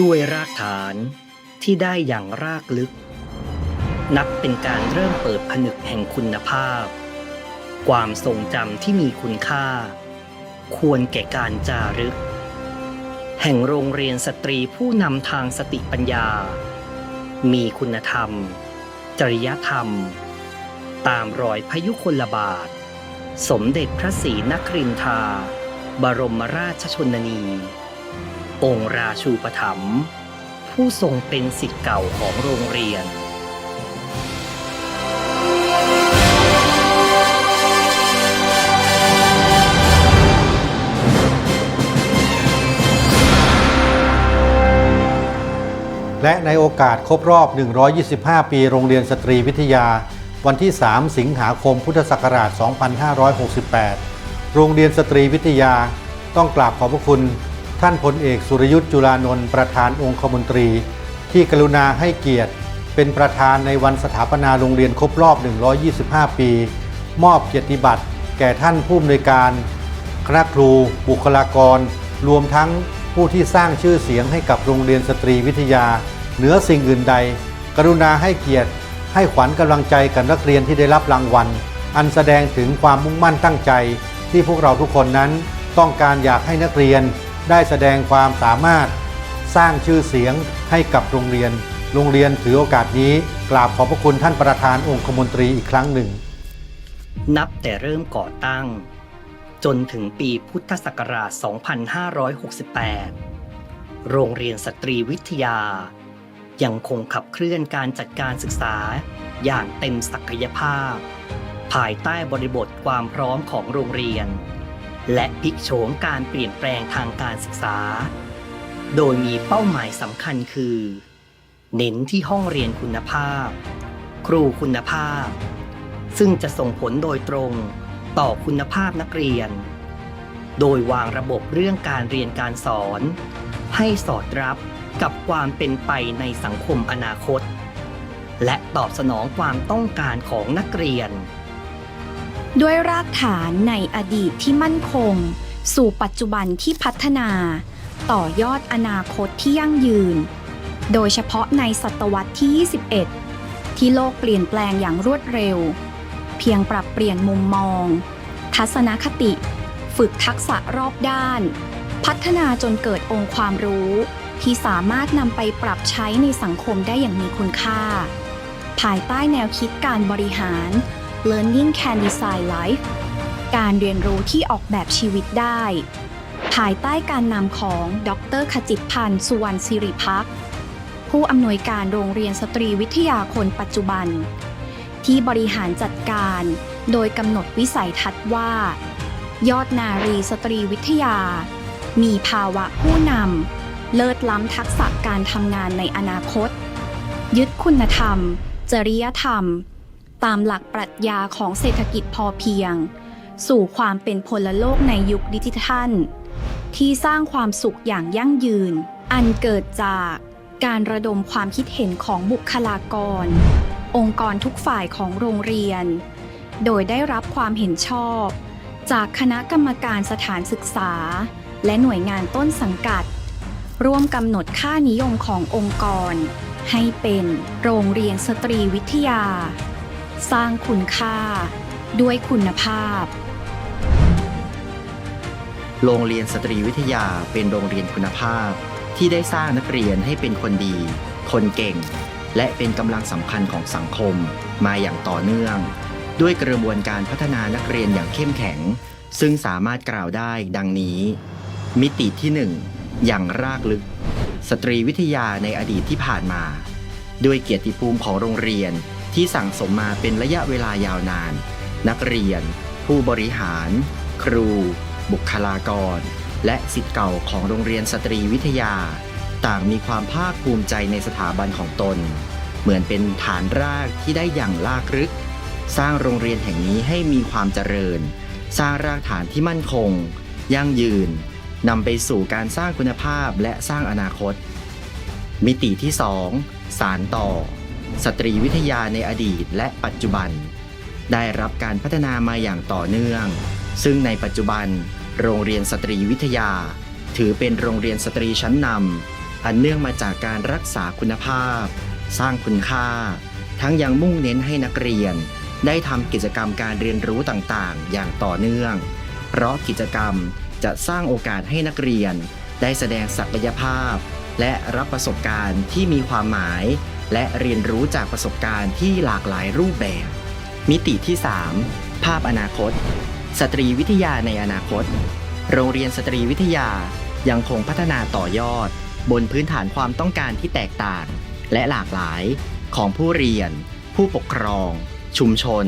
ด้วยรากฐานที่ได้อย่างรากลึก นับเป็นการเริ่มเปิดผนึกแห่งคุณภาพ ความทรงจำที่มีคุณค่า ควรแก่การจารึก แห่งโรงเรียนสตรีผู้นำทางสติปัญญา มีคุณธรรม จริยธรรม ตามรอยพยุคลบาท สมเด็จพระศรีนครินทราบรมราชชนนี องค์ราชูปถัมภ์ผู้ทรงเป็นสิทธิ์เก่าของโรงเรียน และในโอกาสครบรอบ 125 ปีโรงเรียนสตรีวิทยา วันที่ 3 สิงหาคมพุทธศักราช 2568 โรงเรียนสตรีวิทยาต้องกราบขอบพระคุณ ท่านพลเอกสุรยุทธ์จุลานนท์ประธานองคมนตรี ที่กรุณาให้เกียรติ เป็นประธานในวันสถาปนาโรงเรียนครบรอบ 125 ปี มอบเกียรติบัตร แก่ท่านผู้อำนวยการ คณะครู บุคลากร รวมทั้งผู้ที่สร้างชื่อเสียงให้กับโรงเรียนสตรีวิทยา เหนือสิ่งอื่นใด กรุณาให้เกียรติ ให้ขวัญกำลังใจกับนักเรียนที่ได้รับรางวัล อันแสดงถึงความมุ่งมั่นตั้งใจ ที่พวกเราทุกคนนั้นต้องการอยากให้นักเรียน ได้แสดงความสามารถสร้างชื่อเสียงให้กับโรงเรียน โรงเรียนถือโอกาสนี้ กราบขอบพระคุณท่านประธานองคมนตรีอีกครั้งหนึ่ง นับแต่เริ่มก่อตั้ง จนถึงปีพุทธศักราช 2568 โรงเรียนสตรีวิทยา ยังคงขับเคลื่อนการจัดการศึกษาอย่างเต็มศักยภาพ ภายใต้บริบทความพร้อมของโรงเรียน และพลิกโฉมการเปลี่ยนแปลงทางการศึกษา โดยมีเป้าหมายสำคัญคือ เน้นที่ห้องเรียนคุณภาพ ครูคุณภาพ ซึ่งจะส่งผลโดยตรงต่อคุณภาพนักเรียน โดยวางระบบเรื่องการเรียนการสอน ให้สอดรับกับความเป็นไปในสังคมอนาคต และตอบสนองความต้องการของนักเรียน ด้วยรากฐานในอดีตที่มั่นคง สู่ปัจจุบันที่พัฒนา ต่อยอดอนาคตที่ยั่งยืน โดยเฉพาะในศตวรรษที่ 21 ที่โลกเปลี่ยนแปลงอย่างรวดเร็ว เพียงปรับเปลี่ยนมุมมอง ทัศนคติ ฝึกทักษะรอบด้าน พัฒนาจนเกิดองค์ความรู้ ที่สามารถนำไปปรับใช้ในสังคมได้อย่างมีคุณค่า ภายใต้แนวคิดการบริหาร Learning Can Design Life การเรียนรู้ที่ออกแบบชีวิตได้ ภายใต้การนำของดรขจิตพันธ์สุวรรณสิริพัก ผู้อำนวยการโรงเรียนสตรีวิทยาคนปัจจุบัน ที่บริหารจัดการโดยกำหนดวิสัยทัศน์ว่า ยอดนารีสตรีวิทยา มีภาวะผู้นำเลิศล้ำทักษะการทำงานในอนาคต ยึดคุณธรรม จริยธรรม ตามหลักปรัชญาของเศรษฐกิจพอเพียง สู่ความเป็นพลโลกในยุคดิจิทัล ที่สร้างความสุขอย่างยั่งยืน อันเกิดจากการระดมความคิดเห็นของบุคลากร องค์กรทุกฝ่ายของโรงเรียน โดยได้รับความเห็นชอบ จากคณะกรรมการสถานศึกษา และหน่วยงานต้นสังกัด ร่วมกำหนดค่านิยมขององค์กร ให้เป็นโรงเรียนสตรีวิทยา สร้างคุณค่า ด้วยคุณภาพ โรงเรียนสตรีวิทยาเป็นโรงเรียนคุณภาพ ที่ได้สร้างนักเรียนให้เป็นคนดี คนเก่ง และเป็นกำลังสำคัญของสังคมมาอย่างต่อเนื่อง ด้วยกระบวนการพัฒนานักเรียนอย่างเข้มแข็ง ซึ่งสามารถกล่าวได้ดังนี้ มิติที่ 1 อย่างรากลึก สตรีวิทยาในอดีตที่ผ่านมา ด้วยเกียรติภูมิของโรงเรียน ที่สั่งสมมาเป็นระยะเวลายาวนาน นักเรียน ผู้บริหาร ครู บุคลากร และสิทธิ์เก่าของโรงเรียนสตรีวิทยา ต่างมีความภาคภูมิใจในสถาบันของตน เหมือนเป็นฐานรากที่ได้อย่างลากลึก สร้างโรงเรียนแห่งนี้ให้มีความเจริญ สร้างรากฐานที่มั่นคง ยั่งยืนนำไปสู่การสร้างคุณภาพและสร้างอนาคต มิติที่ 2 สารต่อ สตรีวิทยาในอดีตและปัจจุบัน ได้รับการพัฒนามาอย่างต่อเนื่อง ซึ่งในปัจจุบัน โรงเรียนสตรีวิทยา ถือเป็นโรงเรียนสตรีชั้นนำอันเนื่องมาจากการรักษาคุณภาพ สร้างคุณค่า ทั้งยังมุ่งเน้นให้นักเรียน ได้ทำกิจกรรมการเรียนรู้ต่างๆ อย่างต่อเนื่อง เพราะกิจกรรมจะสร้างโอกาสให้นักเรียน ได้แสดงศักยภาพ และรับประสบการณ์ที่มีความหมาย และเรียนรู้จากประสบการณ์ที่หลากหลายรูปแบบ มิติที่ 3 ภาพอนาคต สตรีวิทยาในอนาคต โรงเรียนสตรีวิทยายังคงพัฒนาต่อยอด บนพื้นฐานความต้องการที่แตกต่าง และหลากหลายของผู้เรียน ผู้ปกครอง ชุมชน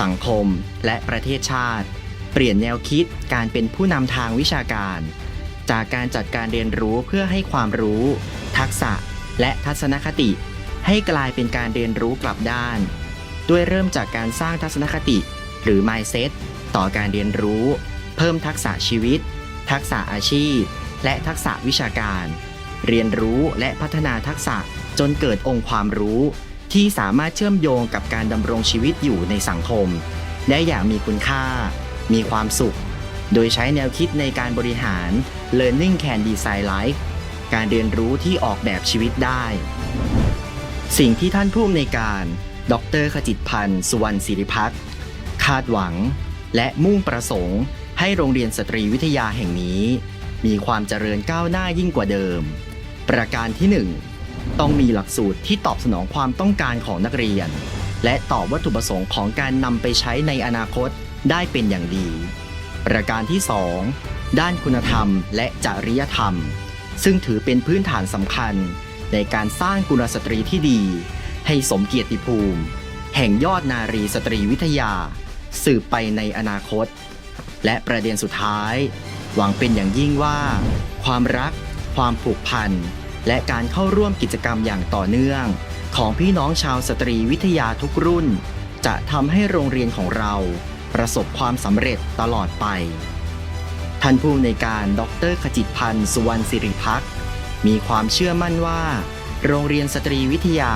สังคม และประเทศชาติ เปลี่ยนแนวคิดการเป็นผู้นำทางวิชาการ จากการจัดการเรียนรู้เพื่อให้ความรู้ ทักษะ และทัศนคติ ให้กลายเป็นการเรียนรู้กลับด้าน ด้วยเริ่มจากการสร้างทัศนคติ หรือ mindset ต่อการเรียนรู้ เพิ่มทักษะชีวิต ทักษะอาชีพ และทักษะวิชาการ เรียนรู้และพัฒนาทักษะจนเกิดองค์ความรู้ ที่สามารถเชื่อมโยงกับการดำรงชีวิตอยู่ในสังคม ได้อย่างมีคุณค่า มีความสุข โดยใช้แนวคิดในการบริหาร Learning Can Design Life การเรียนรู้ที่ออกแบบชีวิตได้ สิ่งที่ท่านผู้อำนวยการ ดรขจิตพันธ์ สุวรรณศิริพักษ์คาดหวัง และมุ่งประสงค์ ให้โรงเรียนสตรีวิทยาแห่งนี้ มีความเจริญก้าวหน้ายิ่งกว่าเดิม ประการที่ 1 ต้องมีหลักสูตรที่ตอบสนองความต้องการของนักเรียน และตอบวัตถุประสงค์ของการนำไปใช้ในอนาคตได้เป็นอย่างดี ประการที่ 2 ด้านคุณธรรมและจริยธรรม ซึ่งถือเป็นพื้นฐานสำคัญ ในการสร้างกุลสตรีที่ดี ให้สมเกียรติภูมิ แห่งยอดนารีสตรีวิทยา สืบไปในอนาคต และประเด็นสุดท้าย หวังเป็นอย่างยิ่งว่า ความรัก ความผูกพัน และการเข้าร่วมกิจกรรมอย่างต่อเนื่อง ของพี่น้องชาวสตรีวิทยาทุกรุ่น จะทำให้โรงเรียนของเรา ประสบความสำเร็จตลอดไปท่านผู้อำนการ ดรขจิตพันธ์ สุวรรณสิริพักษ์ มีความเชื่อมั่นว่า โรงเรียนสตรีวิทยา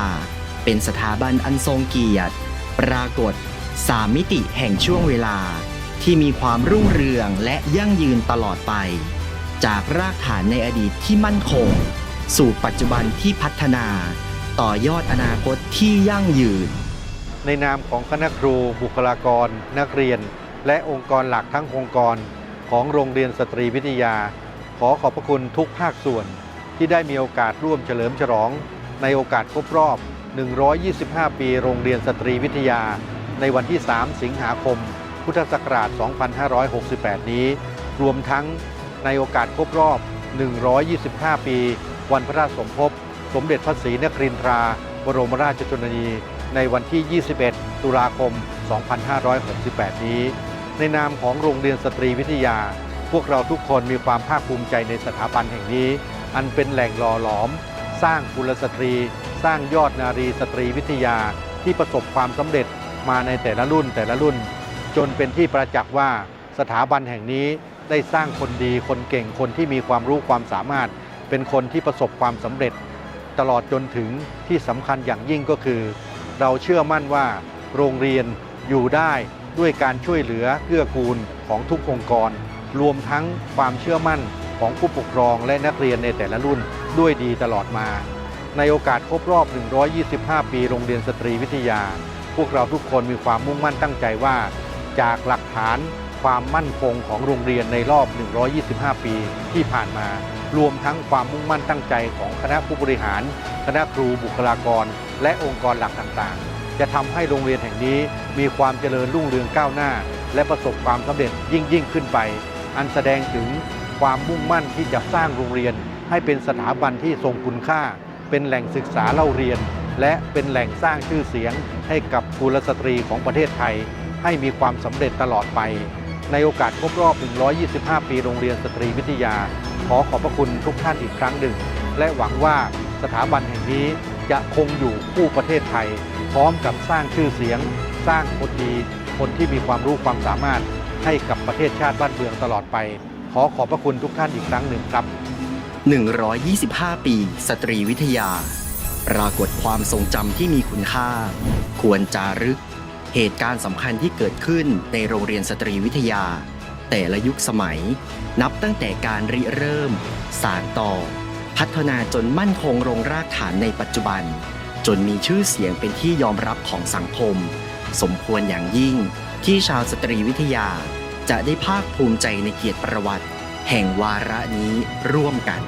เป็นสถาบันอันทรงเกียรติ ปรากฏสามมิติแห่งช่วงเวลา ที่มีความรุ่งเรืองและยั่งยืนตลอดไป จากรากฐานในอดีตที่มั่นคง สู่ปัจจุบันที่พัฒนา ต่อยอดอนาคตที่ยั่งยืน ในนามของคณะครู บุคลากร นักเรียน และองค์กรหลักทั้งองค์กร ของโรงเรียนสตรีวิทยา ขอขอบพระคุณทุกภาคส่วน ที่ได้มีโอกาสร่วมเฉลิมฉลอง ในโอกาสครบรอบ 125 ปีโรงเรียนสตรีวิทยา ในวันที่ 3 สิงหาคม พุทธศักราช 2568 นี้ รวมทั้งในโอกาสครบรอบ 125 ปี วันพระราชสมภพ สมเด็จพระศรีนครินทรา บรมราชชนนี ในวันที่ 21 ตุลาคม 2568 นี้ ในนามของโรงเรียนสตรีวิทยา พวกเราทุกคนมีความภาคภูมิใจในสถาบันแห่งนี้ อันเป็นแหล่งหล่อหลอม สร้างกุลสตรี สร้างยอดนารีสตรีวิทยาที่ประสบความสำเร็จมาในแต่ละรุ่นแต่ละรุ่น จนเป็นที่ประจักษ์ว่าสถาบันแห่งนี้ได้สร้างคนดีคนเก่งคนที่มีความรู้ความสามารถ เป็นคนที่ประสบความสำเร็จ ตลอดจนถึงที่สำคัญอย่างยิ่งก็คือ เราเชื่อมั่นว่า โรงเรียนอยู่ได้ด้วยการช่วยเหลือเกื้อกูลของทุกองค์กร รวมทั้งความเชื่อมั่น ของผู้ปกครองและนักเรียนในแต่ละรุ่นด้วยดีตลอดมา ในโอกาสครบรอบ 125 ปีโรงเรียนสตรีวิทยา พวกเราทุกคนมีความมุ่งมั่นตั้งใจว่า จากหลักฐานความมั่นคงของโรงเรียนในรอบ 125 ปีที่ผ่านมา รวมทั้งความมุ่งมั่นตั้งใจของคณะผู้บริหาร คณะครูบุคลากร และองค์กรหลักต่างๆ จะทำให้โรงเรียนแห่งนี้มีความเจริญรุ่งเรืองก้าวหน้า และประสบความสำเร็จยิ่งยิ่งขึ้นไป อันแสดงถึง ความมุ่งมั่นที่จะสร้างโรงเรียน ให้เป็นสถาบันที่ทรงคุณค่า เป็นแหล่งศึกษาเล่าเรียน และเป็นแหล่งสร้างชื่อเสียง ให้กับกุลสตรีของประเทศไทย ให้มีความสำเร็จตลอดไป ในโอกาสครบรอบ 125 ปีโรงเรียนสตรีวิทยา ขอขอบพระคุณทุกท่านอีกครั้งหนึ่ง และหวังว่าสถาบันแห่งนี้จะคงอยู่คู่ประเทศไทย พร้อมกับสร้างชื่อเสียง สร้างคนดี คนที่มีความรู้ความสามารถให้กับประเทศชาติบ้านเมืองตลอดไป ขอขอบพระคุณทุกท่านอีกครั้งหนึ่งครับ 125 ปี สตรีวิทยา ปรากฏความทรงจำที่มีคุณค่า ควรจารึก เหตุการณ์สำคัญที่เกิดขึ้นในโรงเรียนสตรีวิทยา แต่ละยุคสมัย นับตั้งแต่การริเริ่ม สารต่อ พัฒนาจนมั่นคงลงรากฐานในปัจจุบัน จนมีชื่อเสียงเป็นที่ยอมรับของสังคม สมควรอย่างยิ่งที่ชาวสตรีวิทยา จะได้ภาคภูมิใจในเกียรติประวัติ แห่งวาระนี้ร่วมกัน